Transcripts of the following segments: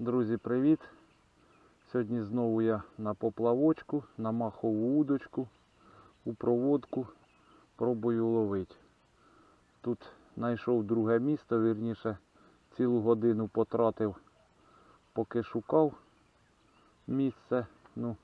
Друзі, привіт! Сьогодні знову я на поплавочку, на махову удочку, у проводку пробую ловити. Тут знайшов друге місто, вірніше, цілу годину потратив, поки шукав місце. Ну,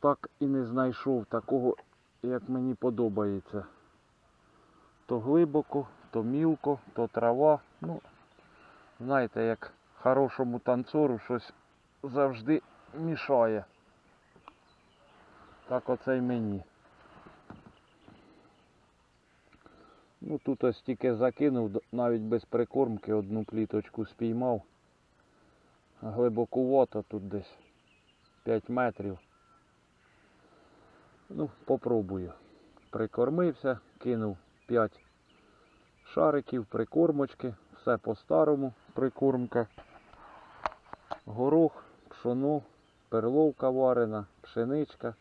так і не знайшов такого, як мені подобається. То глибоко, то мілко, то трава. Ну, знаєте, як хорошому танцору щось завжди мішає. Так оце й мені. Ну тут ось тільки закинув, навіть без прикормки одну пліточку спіймав. Глибокувато тут десь 5 метрів. Ну, попробую. Прикормився, кинув 5 шариків, прикормочки, все по-старому, прикормка. Горох, пшоно, перловка варена, пшеничка.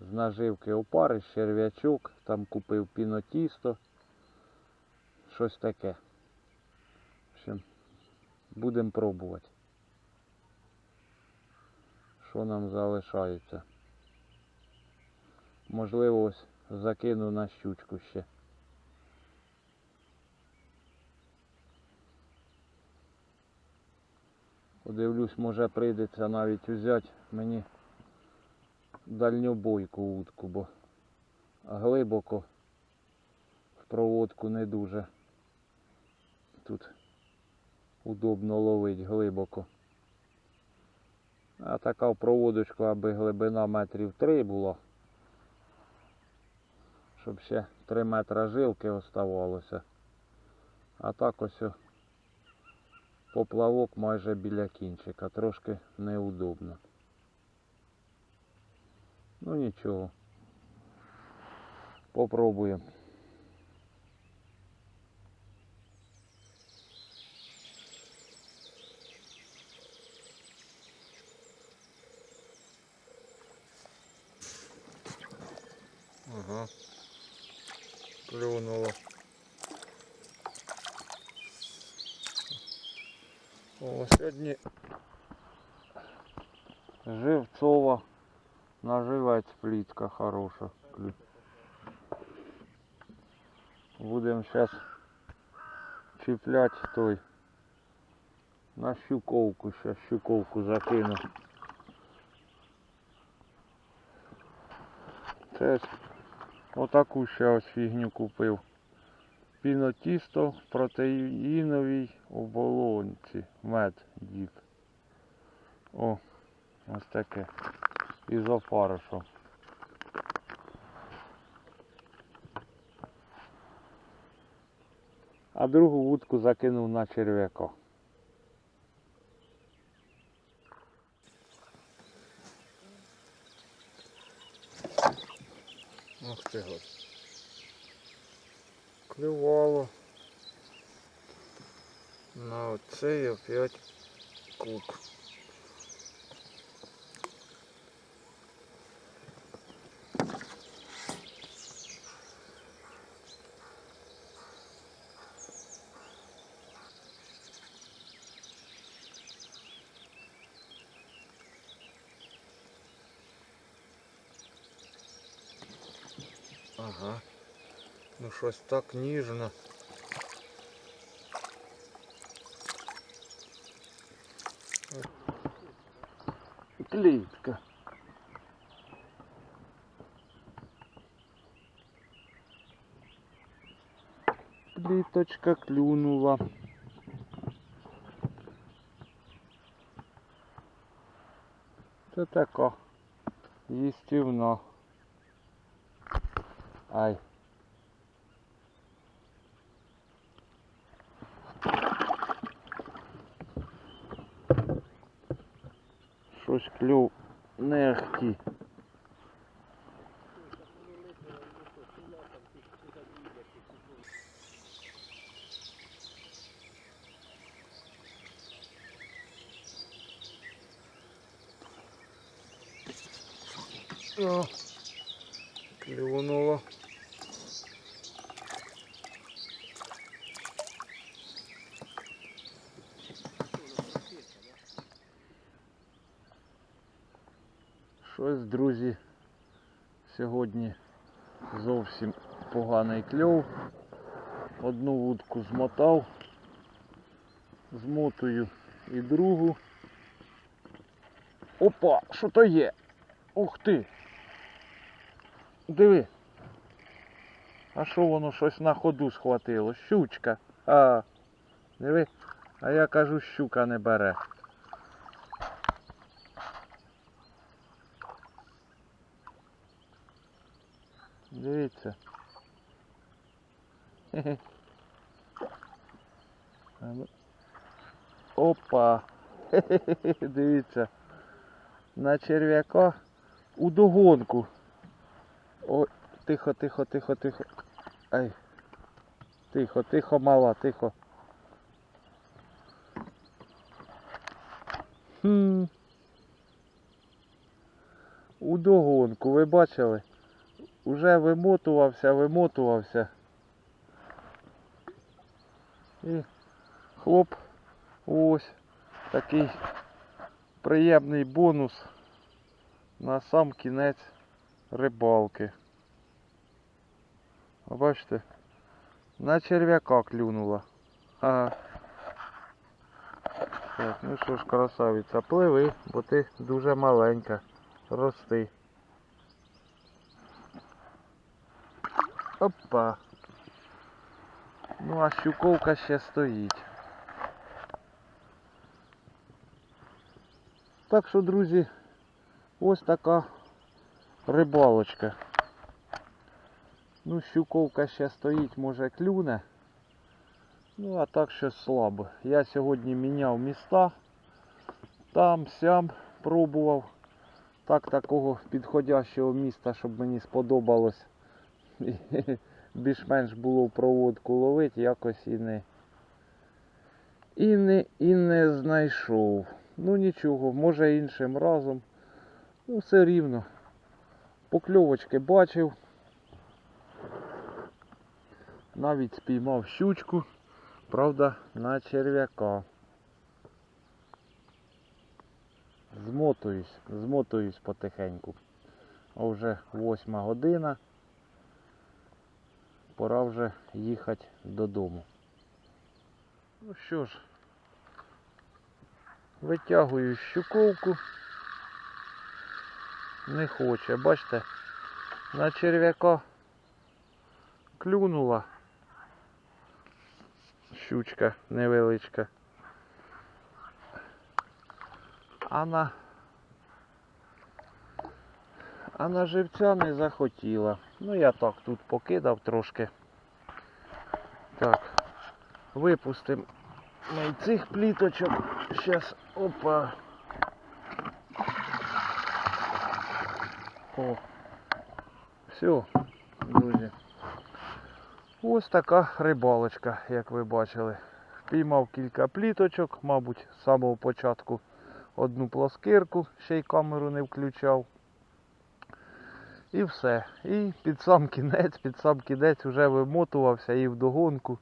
З наживки опариш, черв'ячок, там купив пінотісто. Щось таке. В общем, будемо пробувати. Що нам залишається? Можливо, ось закину на щучку ще. Подивлюсь, може прийдеться навіть взяти мені дальньобойку утку, бо глибоко в проводку не дуже. Тут удобно ловить глибоко. А така в проводочку, аби глибина метрів 3 була. Щоб ще 3 метра жилки оставалося. А так ось поплавок майже біля кінчика. Трошки неудобно. Ну нічого. Попробуємо. Ага. Клюнуло. О, сьогодні живцова наживець плітка хороша. Будемо зараз чіпляти той на щуковку, ще щуковку закину. Це отаку ще ось фігню купив. Пінотісто в протеїновій оболонці. Мед дід. О, ось таке. Із. А другу вудку закинув на черв'яка. Ох ти год. Клювало. На оцей опять кук. Ага. Ну щось так ніжно. Клітка. Пліточка клюнула. Це така їстівна. Ай. Щось клюв нехті. О, клюнуло. Щось, друзі, сьогодні зовсім поганий кльов. Одну вудку змотав, змотую і другу. Опа, що то є? Ух ти! Диви. А що воно щось на ходу схватило? Щучка. А, диви. А я кажу, щука не бере. Дивіться. Хе-хе. Ну. Опа. Хе-хе-хе, Дивіться. На черв'яка у догонку. Ой, тихо, тихо, тихо, тихо. Ай. Тихо, тихо, мала, тихо. Хм. У догонку, ви бачили? Уже вимотувався, вимотувався. І хлоп, ось такий приємний бонус на сам кінець рибалки. Бачите, на черв'яка клюнула. Ага. Так, ну що ж, красавиця, пливи, бо ти дуже маленька. Рости. Опа. Ну а щуковка ще стоїть. Так що, друзі, ось така рибалочка. Ну, щуковка ще стоїть, може клюне. Ну, а так щось слабо. Я сьогодні міняв міста. Там, сям пробував. Так такого підходящого міста, щоб мені сподобалось. Більш-менш було в проводку ловити, якось і не. І не, і не знайшов. Ну нічого, може іншим разом. Ну все рівно. Покльовочки бачив. Навіть спіймав щучку, правда, на черв'яка. Змотуюсь, змотуюсь потихеньку. А вже восьма година. Пора вже їхати додому. Ну що ж, витягую щуковку. Не хоче, бачите, на черв'яка клюнула щучка невеличка. А на а на живця не захотіла. Ну я так тут покидав трошки. Так, випустимо ми цих пліточок. Щас, опа. О. Все, друзі. Ось така рибалочка, як ви бачили. Впіймав кілька пліточок, мабуть, з самого початку одну плоскирку, ще й камеру не включав. І все. І під сам кінець, під сам кінець вже вимотувався і вдогонку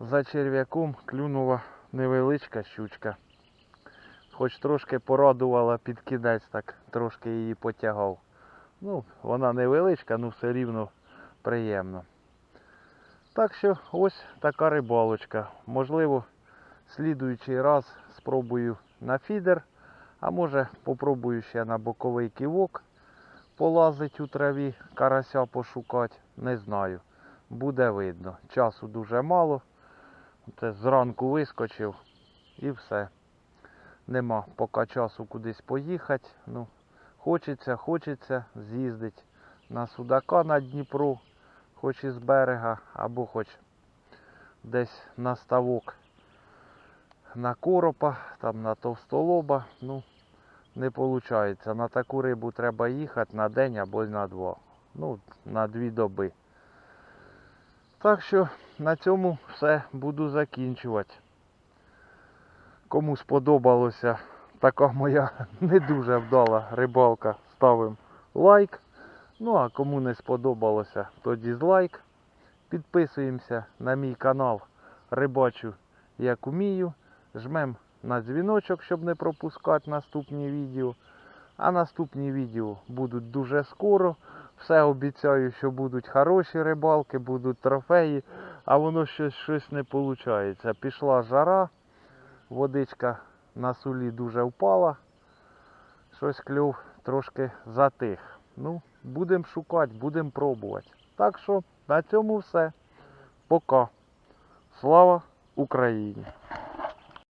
за черв'яком клюнула невеличка щучка. Хоч трошки порадувала під кінець, так трошки її потягав. Ну, вона невеличка, ну все рівно приємно. Так що ось така рибалочка. Можливо, слідуючий раз спробую на фідер, а може попробую ще на боковий ківок полазить у траві, карася пошукати, не знаю. Буде видно. Часу дуже мало. Це зранку вискочив і все. Нема поки часу кудись поїхати. Ну, Хочеться, хочеться з'їздити на Судака на Дніпро, хоч із берега, або хоч десь на ставок на коропа, там на товстолоба. Ну, не виходить. На таку рибу треба їхати на день або на два. Ну, на дві доби. Так що на цьому все буду закінчувати. Кому сподобалося така моя не дуже вдала рибалка, ставимо лайк. Ну а кому не сподобалося, то дізлайк. Підписуємося на мій канал Рибачу як умію. Жмем на дзвіночок, щоб не пропускати наступні відео. А наступні відео будуть дуже скоро. Все обіцяю, що будуть хороші рибалки, будуть трофеї, а воно щось, щось не виходить. Пішла жара, водичка на сулі дуже впала. Щось кльов трошки затих. Ну, будемо шукати, будемо пробувати. Так що на цьому все. Пока. Слава Україні!